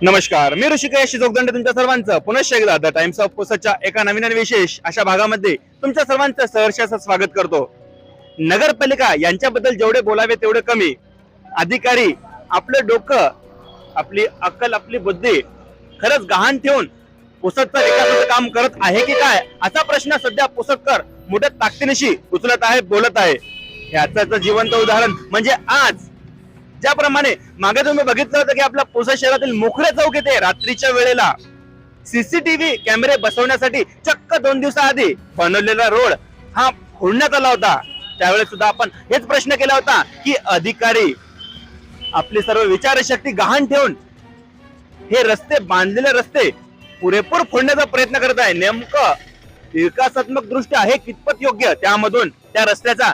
नमस्कार मी ऋषिकेश जोगदंड तुमच्या सर्वांचं. पुनश्च एकदा द टाइम्स ऑफ पुसच्या एका नवीन आणि विशेष अशा भागामध्ये तुमच्या सर्वांचं सहर्ष असं स्वागत करतो. नगरपालिका यांच्याबद्दल जेवढे बोलावे तेवढे कमी. अधिकारी आपलं डोकं आपली अक्कल आपली बुद्धी खरंच गहाण ठेवून पुसदचं विकासाचं काम करत आहे की काय? असा प्रश्न सध्या पुसदकर मोठ्या ताकदीनिशी उचलत आहे बोलत आहे. ह्याचं जिवंत उदाहरण म्हणजे आज ज्याप्रमाणे मागे तुम्ही बघितलं होतं की आपल्या पुसा शहरातील मोकळे चौक येथे रात्रीच्या वेळेला सीसीटीव्ही कॅमेरे बसवण्यासाठी चक्क दोन दिवसाआधी बनवलेला रोड हा फोडण्यात आला होता. त्यावेळेस सुद्धा आपण हेच प्रश्न केला होता की अधिकारी आपली सर्व विचारशक्ती गहाण ठेवून हे रस्ते बांधलेले रस्ते पुरेपूर फोडण्याचा प्रयत्न करत आहे. नेमकं विकासात्मक दृष्ट्या हे कितपत योग्य? त्यामधून त्या रस्त्याचा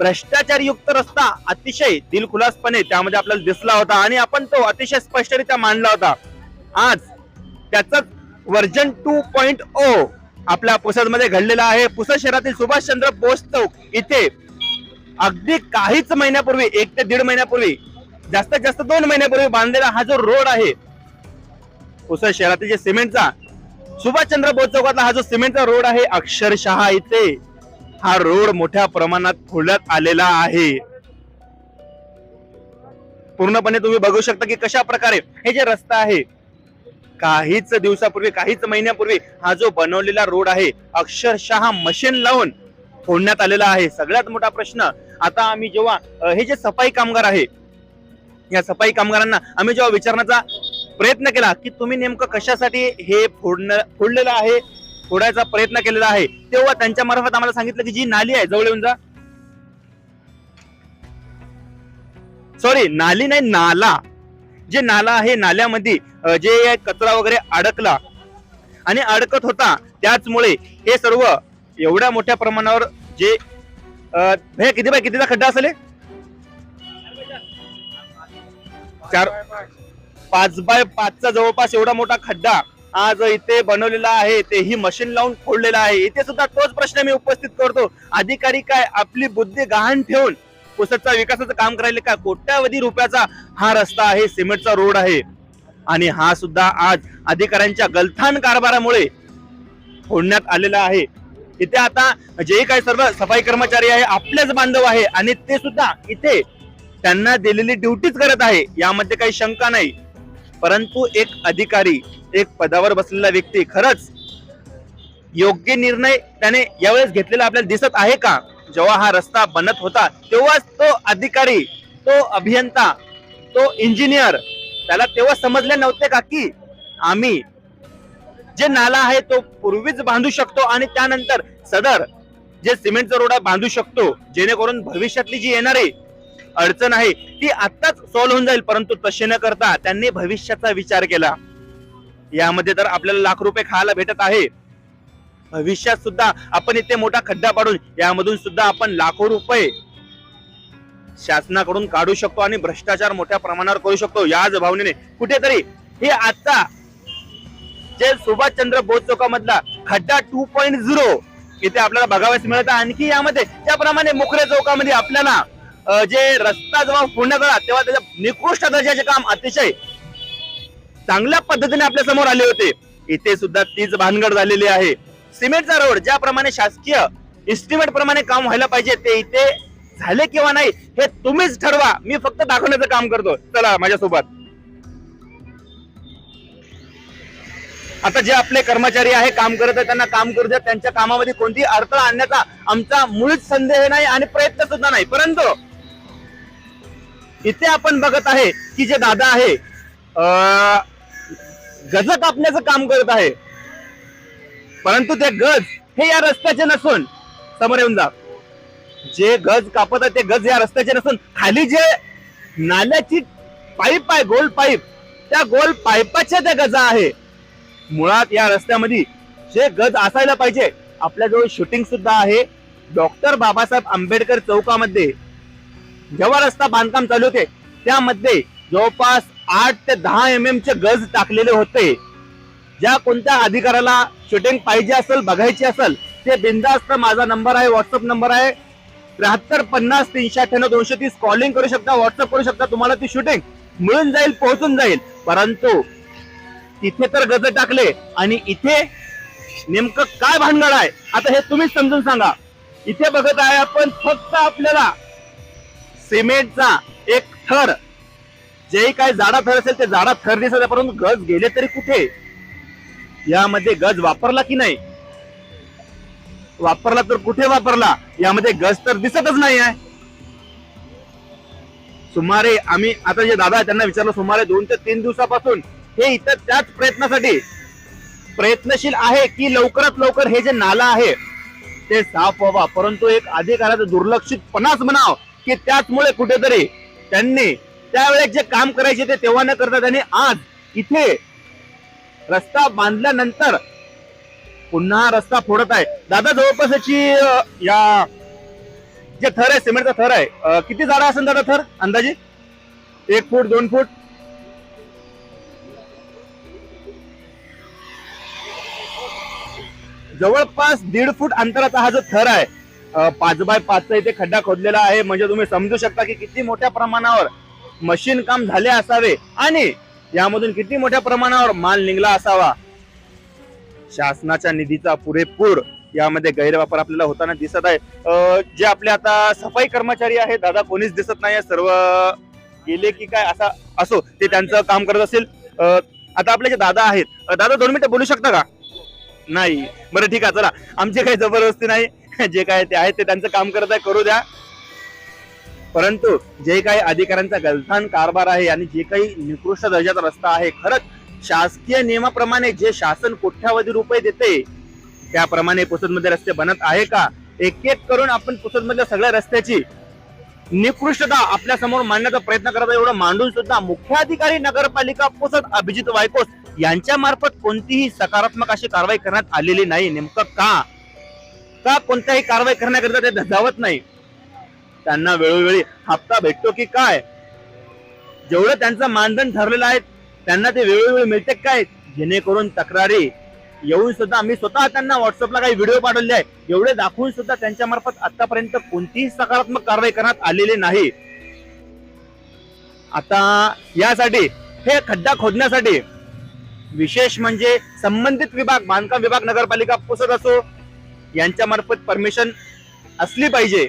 भ्रष्टाचार युक्त रस्ता अतिशय दिलखुलासपणे त्यामध्ये आपल्याला दिसला होता आणि आपण तो अतिशय स्पष्टरित्या मांडला होता. आज त्याच वर्जन टू पॉइंट ओ आपल्या पुसदमध्ये घडलेला आहे. पुसद शहरातील सुभाषचंद्र बोस चौक इथे अगदी काहीच महिन्यापूर्वी एक ते दीड महिन्यापूर्वी जास्तीत जास्त दोन महिन्यापूर्वी बांधलेला हा जो रोड आहे पुसद शहरातील जे सिमेंटचा सुभाषचंद्र बोस चौकातला हा जो सिमेंटचा रोड आहे अक्षरशः इथे हा रोड मोठ्या प्रमाणात फोडण्यात आलेला आहे. पूर्णपणे तुम्ही बघू शकता की कशा प्रकारे हे जे रस्ता आहे काहीच दिवसापूर्वी काहीच महिन्यापूर्वी हा जो बनवलेला रोड आहे अक्षरशः मशीन लावून फोडण्यात आलेला आहे. सगळ्यात मोठा प्रश्न आता आम्ही जेव्हा हे जे सफाई कामगार आहे या सफाई कामगारांना आम्ही जेव्हा विचारण्याचा प्रयत्न केला की तुम्ही नेमकं कशासाठी हे फोडणं फोडलेलं आहे? फोडायचा प्रयत्न केलेला आहे. तेव्हा त्यांच्या मार्फत आम्हाला सांगितलं की जी नाली आहे जवळ येऊन जा. सॉरी नाली नाही नाला. जे नाला आहे नाल्यामध्ये जे कचरा वगैरे अडकला आणि अडकत होता त्याचमुळे हे सर्व एवढ्या मोठ्या प्रमाणावर जे भैया किती बाय कितीचा खड्डा असेल चार पाच बाय पाचचा जवळपास एवढा मोठा खड्डा. आज इथे बनवलेला आहे तेही मशीन लावून फोडलेला आहे. इथे सुद्धा तोच प्रश्न मी उपस्थित करतो. अधिकारी काय आपली बुद्धी गहाण ठेवून पुसदचा विकासाचं काम करायला का? कोट्यावधी रुपयाचा हा रस्ता आहे सिमेंटचा रोड आहे. आणि हा सुद्धा आज अधिकाऱ्यांच्या गलथान कारभारामुळे फोडण्यात आलेला आहे. इथे आता जे काही सर्व सफाई कर्मचारी आहे आपलेच बांधव आहे. आणि ते सुद्धा इथे त्यांना दिलेली ड्युटीच करत आहे. यामध्ये काही शंका नाही. परंतु एक अधिकारी एक पदावर बसलेला व्यक्ती खरंच योग्य निर्णय त्याने यावेळेस घेतलेला आपल्याला दिसत आहे का? जेव्हा हा रस्ता बनत होता तेव्हाच तो अधिकारी तो अभियंता तो इंजिनियर त्याला तेव्हा समजले नव्हते का की आम्ही जे नाला आहे तो पूर्वीच बांधू शकतो आणि त्यानंतर सदर जे सिमेंटचा रोडा बांधू शकतो जेणेकरून भविष्यातली जी येणारी अडचण आहे ती आत्ताच सॉल्व्ह होऊन जाईल. परंतु तसे न करता त्यांनी भविष्याचा विचार केला. यामध्ये तर आपल्याला लाख रुपये खायला भेटत आहे. भविष्यात सुद्धा आपण इथे मोठा खड्डा पाडून यामधून सुद्धा आपण लाखो रुपये शासनाकडून काढू शकतो आणि भ्रष्टाचार मोठ्या प्रमाणावर करू शकतो. याच भावनेने कुठेतरी हे आता जे सुभाषचंद्र बोस चौकामधला खड्डा टू पॉईंट झिरो इथे आपल्याला बघावयास मिळत आणखी यामध्ये त्याप्रमाणे मुखरे चौकामध्ये आपल्याला जे रस्ता जेव्हा फोडण्यात आला तेव्हा त्याच्या निकृष्ट दर्जाचे काम अतिशय चांगल्या पद्धतीने आपल्यासमोर आले होते. इथे सुद्धा तीच भानगड झालेली आहे. सिमेंटचा रोड ज्याप्रमाणे शासकीय इस्टिमेट प्रमाणे काम व्हायला पाहिजे ते इथे झाले किंवा नाही हे तुम्हीच ठरवा. मी फक्त दाखवण्याचं काम करतो. चला माझ्यासोबत. आता जे आपले कर्मचारी आहे काम करत आहेत त्यांना काम करू द्या. त्यांच्या कामामध्ये कोणतीही अडथळा आणण्याचा आमचा मुळीच संदेह नाही आणि प्रयत्न सुद्धा नाही. परंतु इथे आपण बघत आहे की जे दादा आहे अं, गज कापण्याचं काम करत आहे. परंतु ते गज हे या रस्त्याचे नसून समोर येऊन जा. जे गज कापत आहे ते गज या रस्त्याचे नसून खाली जे नाल्याची पाईप आहे गोल पाईप त्या गोल पाईपाच्या त्या गजा आहे. मुळात या रस्त्यामध्ये जे गज असायला पाहिजे आपल्याजवळ शूटिंग सुद्धा आहे. डॉक्टर बाबासाहेब आंबेडकर चौकामध्ये जेव्हा रस्ता बांधकाम चालू होते त्यामध्ये जवळपास आठ ते दहा एम एम चे गज टाकलेले होते. ज्या कोणत्या अधिकाऱ्याला शूटिंग पाहिजे असेल बघायची असेल ते बिंदास्त माझा नंबर आहे व्हॉट्सअप नंबर आहे. त्र्याहत्तर पन्नास तीनशे अठ्ठ्याण्णव दोनशे तीस कॉलिंग करू शकता व्हॉट्सअप करू शकता तुम्हाला ती शूटिंग मिळून जाईल पोहोचून जाईल. परंतु तिथे तर गज टाकले आणि इथे नेमकं काय भानगड आहे आता हे तुम्हीच समजून सांगा. इथे बघत आहे आपण फक्त आपल्याला सिमेंटचा एक थर. जे काय जाडा थर असेल ते जाडा थर दिसत परंतु गज गेले तरी कुठे? यामध्ये गज वापरला की नाही? वापरला तर कुठे वापरला? यामध्ये गज तर दिसतच नाही आहे. सुमारे आम्ही आता जे दादा त्यांना विचारलं सुमारे दोन ते तीन दिवसापासून हे इतर त्याच प्रयत्नासाठी प्रयत्नशील आहे की लवकरात लवकर हे जे नाला आहे ते साफ व्हावा. परंतु एक अधिकाराचं दुर्लक्षितपणाच म्हणाव. की त्याचमुळे कुठेतरी त्यांनी त्यावेळेस जे काम करायचे ते तेव्हा न करता त्यांनी आज इथे रस्ता बांधल्यानंतर पुन्हा रस्ता फोडत आहे दादा जवळपास याची या जे थर आहे सिमेंटचा थर आहे किती जाडा असेल दादा थर अंदाजे? एक फूट दोन फूट? जवळपास दीड फूट अंतराचा हा जो थर आहे पाच बाय पाचचा इथे खड्डा खोदलेला आहे. म्हणजे तुम्ही समजू शकता की किती मोठ्या प्रमाणावर मशीन काम झाले असावे आणि यामधून किती मोठ्या प्रमाणावर माल निघला असावा. शासनाच्या निधीचा पुरेपूर यामध्ये गैरवापर आपल्याला होताना दिसत आहे. अं, जे आपले आता सफाई कर्मचारी आहेत दादा कोणीच दिसत नाही सर्व गेले की काय असा असो ते त्यांचं काम करत असेल. अं, आता आपले जे दादा आहेत दादा दोन मिनिटं बोलू शकता का? नाही. बरं ठीक आहे चला. आमची काही जबरदस्ती नाही. जे काय ते आहे ते त्यांचं काम करत आहे करू द्या. परंतु जे काही अधिकाऱ्यांचा गलथान कारभार आहे आणि जे काही निकृष्ट दर्जाचा रस्ता आहे खरंच शासकीय नियमाप्रमाणे जे शासन कोट्यावधी रुपये देते त्याप्रमाणे पुसदमध्ये रस्ते बनत आहे का? एक एक करून आपण पुसदमधल्या सगळ्या रस्त्याची निकृष्टता आपल्यासमोर मांडण्याचा प्रयत्न करत एवढं मांडून सुद्धा मुख्याधिकारी नगरपालिका पुसद अभिजित वायकोस यांच्या मार्फत कोणतीही सकारात्मक अशी कारवाई करण्यात आलेली नाही. नेमकं का? का कोणत्याही कारवाई करण्याकरिता ते धजावत नाही? त्यांना वेळोवेळी हप्ता भेटतो की काय? जेवढं त्यांचं मानधन ठरलेलं आहे त्यांना ते वेळोवेळी मिळते काय? जेणेकरून तक्रारी येऊन सुद्धा मी स्वतः त्यांना व्हॉट्सअपला काही व्हिडिओ पाठवले आहे. एवढे दाखवून सुद्धा त्यांच्या मार्फत आतापर्यंत कोणतीही सकारात्मक कारवाई करण्यात आलेली नाही. आता यासाठी हे खड्डा खोदण्यासाठी विशेष म्हणजे संबंधित विभाग बांधकाम विभाग नगरपालिका पुसत असो यांच्या मार्फत परमिशन असली पाहिजे.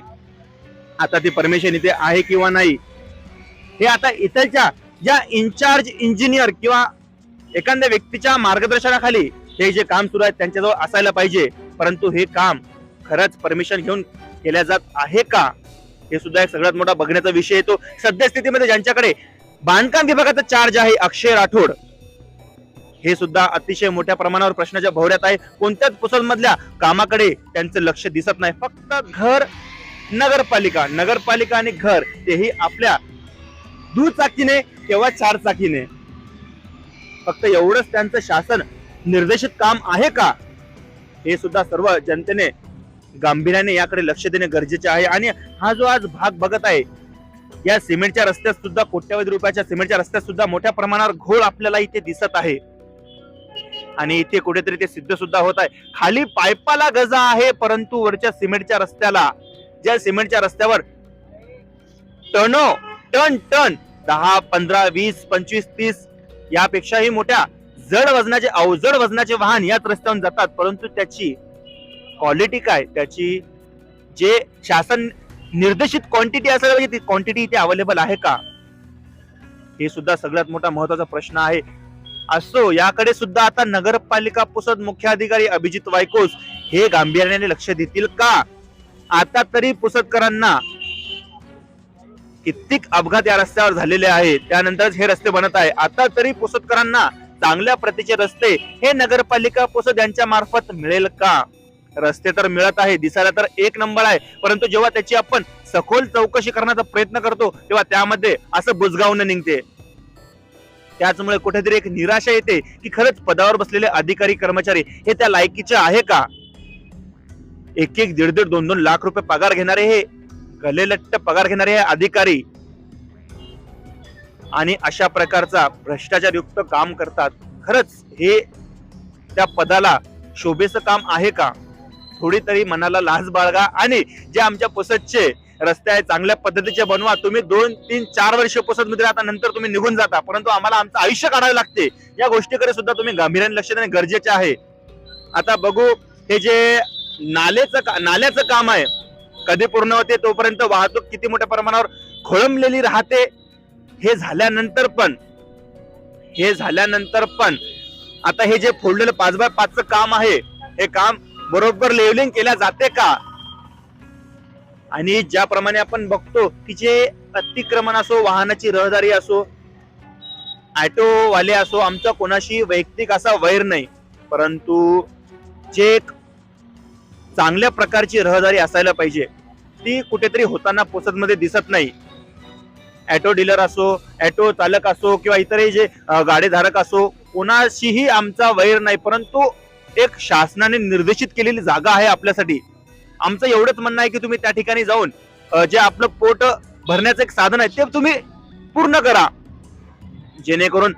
आता ती परमिशन इथे आहे किंवा नाही हे आता इथलच्या ज्या इन्चार्ज इंजिनियर किंवा एखाद्या व्यक्तीच्या मार्गदर्शनाखाली हे जे काम सुरू आहे त्यांच्याजवळ असायला पाहिजे. परंतु हे काम खरंच परमिशन घेऊन केल्या जात आहे का? हे सुद्धा एक सगळ्यात मोठा बघण्याचा विषय येतो सध्या स्थितीमध्ये ज्यांच्याकडे बांधकाम विभागाचा चार्ज आहे अक्षय राठोड हे सुद्धा अतिशय मोठ्या प्रमाणावर प्रश्नाच्या भोवऱ्यात आहे. कोणत्याच पुसद मधल्या कामाकडे त्यांचं लक्ष दिसत नाही. फक्त घर नगरपालिका नगरपालिका आणि घर तेही आपल्या दुचाकीने किंवा चार चाकीने फक्त एवढंच त्यांचं शासन निर्देशित काम आहे का? हे सुद्धा सर्व जनतेने गांभीर्याने याकडे लक्ष देणे गरजेचे आहे. आणि हा जो आज भाग बघत आहे या सिमेंटच्या रस्त्यात सुद्धा कोट्यावधी रुपयाच्या सिमेंटच्या रस्त्यात सुद्धा मोठ्या प्रमाणावर घोळ आपल्याला इथे दिसत आहे. आणि इथे कुठेतरी ते सिद्ध सुद्धा होत आहे. खाली पायपाला गजा आहे परंतु वरच्या सिमेंटच्या रस्त्याला ज्या सिमेंटच्या रस्त्यावर टनो टन टन दहा पंधरा वीस पंचवीस तीस यापेक्षाही मोठ्या जड वजनाचे अवजड वजनाचे वाहन याच रस्त्यावरून जातात. परंतु त्याची क्वालिटी काय? त्याची जे शासन निर्देशित क्वांटिटी असायला पाहिजे ती क्वांटिटी इथे अवेलेबल आहे का? हे सुद्धा सगळ्यात मोठा महत्त्वाचा प्रश्न आहे. असो याकडे सुद्धा आता नगरपालिका पुसद मुख्याधिकारी अभिजित वायकोस हे गांभीर्याने लक्ष देतील का? आता तरी पुसदकरांना कित्येक अपघात या रस्त्यावर झालेले आहेत. त्यानंतरच हे रस्ते बनत आहे. आता तरी पुसदकरांना चांगल्या प्रतीचे रस्ते हे नगरपालिका पुसद यांच्या मार्फत मिळेल का? रस्ते तर मिळत आहे दिसायला तर एक नंबर आहे. परंतु जेव्हा त्याची आपण सखोल चौकशी करण्याचा प्रयत्न करतो तेव्हा त्यामध्ये असं बुजगावणं निघते. त्याचमुळे कुठेतरी एक निराशा येते की खरंच पदावर बसलेले अधिकारी कर्मचारी हे त्या लायकीचे आहे का? एक एक दीड दीड दोन दोन लाख रुपये पगार घेणारे हे गलेलट्ट पगार घेणारे हे अधिकारी आणि अशा प्रकारचा भ्रष्टाचार युक्त काम करतात. खरंच हे त्या पदाला शोभेचं काम आहे का? थोडी तरी मनाला लाज बाळगा आणि जे आमच्या पुसदचे रस्ते आहेत चांगल्या पद्धतीचे बनवा. तुम्ही दोन तीन चार वर्ष पुसत मध्ये म्हणजे राहता नंतर तुम्ही निघून जाता. परंतु आम्हाला आमचं आयुष्य काढावे लागते. या गोष्टीकडे सुद्धा तुम्ही गांभीर्याने लक्ष देणे गरजेचे आहे. आता बघू हे जे नालेचं का- नाल्याचं काम आहे कधी पूर्ण होते तोपर्यंत वाहतूक किती मोठ्या प्रमाणावर खोळंबलेली राहते हे झाल्यानंतर पण हे झाल्यानंतर पण आता हे जे फोडलेलं पाच बाय पाचचं काम आहे हे काम बरोबर लेवलिंग केल्या जाते का? आणि ज्याप्रमाणे आपण बघतो की जे अतिक्रमण असो वाहनाची रहदारी असो ऑटोवाले असो आमचा कोणाशी वैयक्तिक असा वैर नाही. परंतु जे एक चांगल्या प्रकारची रहदारी असायला पाहिजे ती कुठेतरी होताना पोसतमध्ये दिसत नाही. ऑटो डीलर असो ऑटो चालक असो किंवा इतरही जे गाडीधारक असो कोणाशीही आमचा वैर नाही परंतु एक शासनाने निर्देशित केलेली जागा आहे आपल्यासाठी. आमचं एवढंच म्हणणं आहे की तुम्ही त्या ठिकाणी जाऊन जे आपलं पोट भरण्याचं एक साधन आहे ते तुम्ही पूर्ण करा. जेणेकरून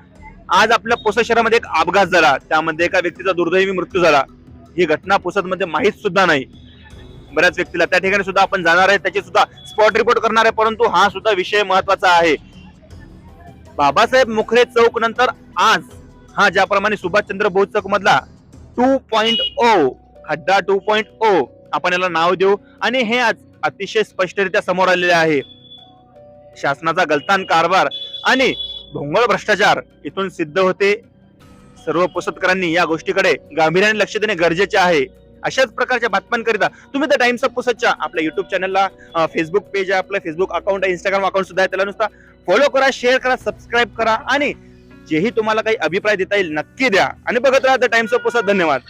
आज आपल्या पुसद शहरामध्ये एक अपघात झाला त्यामध्ये एका व्यक्तीचा दुर्दैवी मृत्यू झाला. ही घटना पुसदमध्ये माहीत सुद्धा नाही. बऱ्याच व्यक्तीला त्या ठिकाणी सुद्धा आपण जाणार आहे त्याची सुद्धा स्पॉट रिपोर्ट करणार आहे परंतु हा सुद्धा विषय महत्त्वाचा आहे. बाबासाहेब मुखरे चौक नंतर आज हा ज्याप्रमाणे सुभाषचंद्र बोस चौक मधला टू पॉइंट ओ खड्डा टू पॉइंट ओ आपण याला नाव देऊ. आणि हे आज अतिशय स्पष्टरित्या समोर आलेले आहे. शासनाचा गलतान कारभार आणि भोंगळ भ्रष्टाचार इथून सिद्ध होते. सर्व पुसतकरांनी या गोष्टीकडे गांभीर्याने लक्ष देणे गरजेचे आहे. अशाच प्रकारच्या बातम्यांकरिता तुम्ही द टाइम्स ऑफ पुसतच्या आपल्या युट्यूब चॅनलला फेसबुक पेज आहे आपलं फेसबुक अकाउंट आहे इंस्टाग्राम अकाउंट सुद्धा आहे त्याला नुसता फॉलो करा शेअर करा सबस्क्राईब करा आणि जेही तुम्हाला काही अभिप्राय देता येईल नक्की द्या. आणि बघत राहा द टाइम्स ऑफ पुसत धन्यवाद.